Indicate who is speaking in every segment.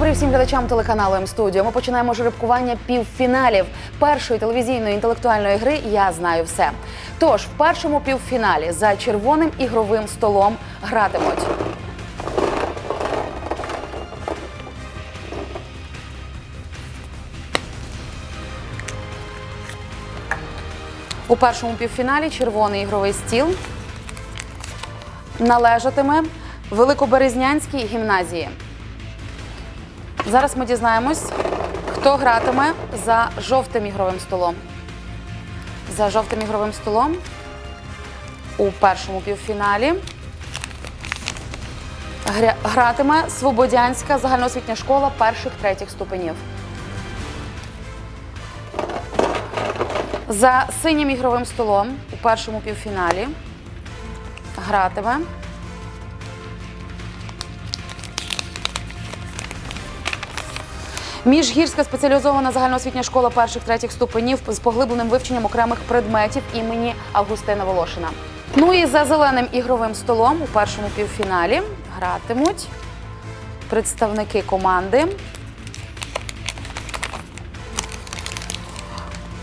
Speaker 1: вечора всім глядачам телеканалу М-студіо. Ми починаємо жеребкування півфіналів першої телевізійної інтелектуальної гри Я знаю все. Тож в першому півфіналі за червоним ігровим столом гратимуть. У першому півфіналі червоний ігровий стіл належатиме Великоберезнянській гімназії. Зараз ми дізнаємось, хто гратиме за жовтим ігровим столом. За жовтим ігровим столом у першому півфіналі гратиме Свободянська загальноосвітня школа перших третіх ступенів. За синім ігровим столом у першому півфіналі гратиме Міжгірська спеціалізована загальноосвітня школа перших третіх ступенів з поглибленим вивченням окремих предметів імені Августина Волошина. Ну і за зеленим ігровим столом у першому півфіналі гратимуть представники команди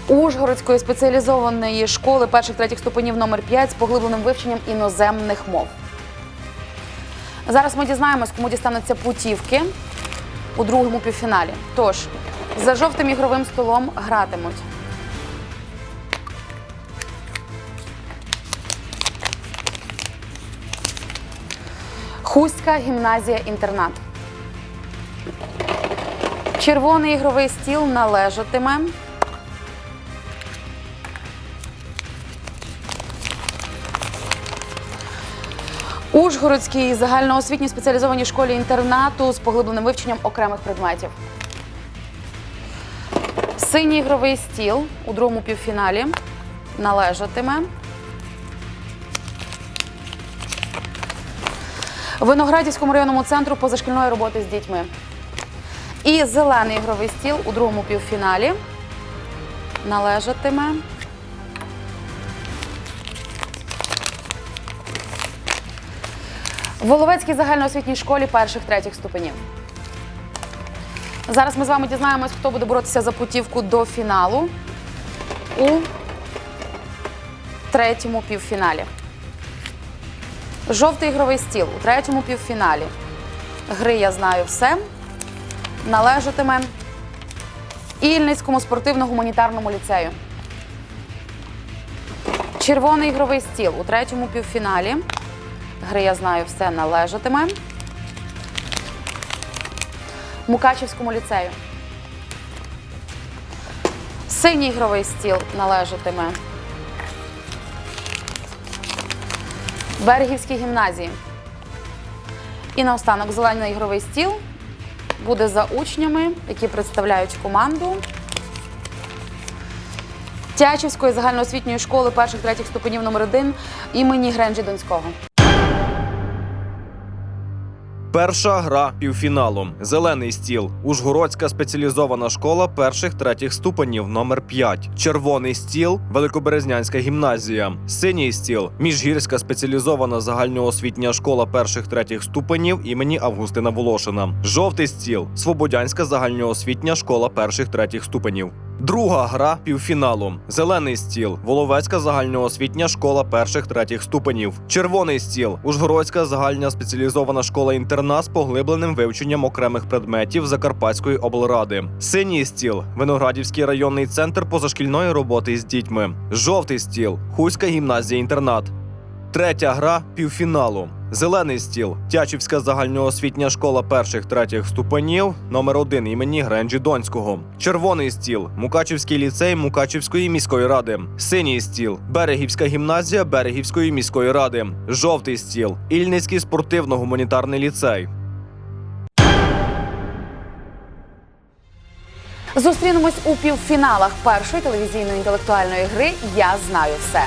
Speaker 1: Ужгородської спеціалізованої школи перших третіх ступенів номер 5 з поглибленим вивченням іноземних мов. Зараз ми дізнаємось, кому дістануться путівки у другому півфіналі. Тож, за жовтим ігровим столом гратимуть. Хуська гімназія інтернат. Червоний ігровий стіл належатиме. Ужгородській загальноосвітній спеціалізованій школі інтернату з поглибленим вивченням окремих предметів. Синій ігровий стіл у другому півфіналі належатиме. Виноградівському районному центру позашкільної роботи з дітьми. І зелений ігровий стіл у другому півфіналі належатиме. В Воловецькій загальноосвітній школі перших третіх ступенів. Зараз ми з вами дізнаємось, хто буде боротися за путівку до фіналу у третьому півфіналі. Жовтий ігровий стіл у третьому півфіналі. Гри я знаю все. Належатиме Ільницькому спортивно-гуманітарному ліцею. Червоний ігровий стіл у третьому півфіналі. Гри я знаю все належатиме. Мукачівському ліцею. Синій ігровий стіл належатиме. Берегівській гімназії. І наостанок зелений ігровий стіл буде за учнями, які представляють команду Тячівської загальноосвітньої школи перших третіх ступенів номер 1 імені Гренджі Донського.
Speaker 2: Перша гра півфіналу. Зелений стіл. Ужгородська спеціалізована школа перших третіх ступенів номер 5 Червоний стіл. Великоберезнянська гімназія. Синій стіл. Міжгірська спеціалізована загальноосвітня школа перших третіх ступенів імені Августина Волошина. Жовтий стіл. Свободянська загальноосвітня школа перших третіх ступенів. Друга гра півфіналу. Зелений стіл. Воловецька загальноосвітня школа перших третіх ступенів. Червоний стіл. Ужгородська загальна спеціалізована школа інтернат з поглибленим вивченням окремих предметів Закарпатської облради. Синій стіл. Виноградівський районний центр позашкільної роботи з дітьми. Жовтий стіл. Хуська гімназія інтернат. Третя гра півфіналу. Зелений стіл. Тячівська загальноосвітня школа перших третіх ступенів номер 1 імені Гренджі Донського. Червоний стіл. Мукачівський ліцей Мукачівської міської ради. Синій стіл. Берегівська гімназія Берегівської міської ради. Жовтий стіл. Ільницький спортивно-гуманітарний ліцей.
Speaker 1: Зустрінемось у півфіналах першої телевізійної інтелектуальної гри Я знаю все.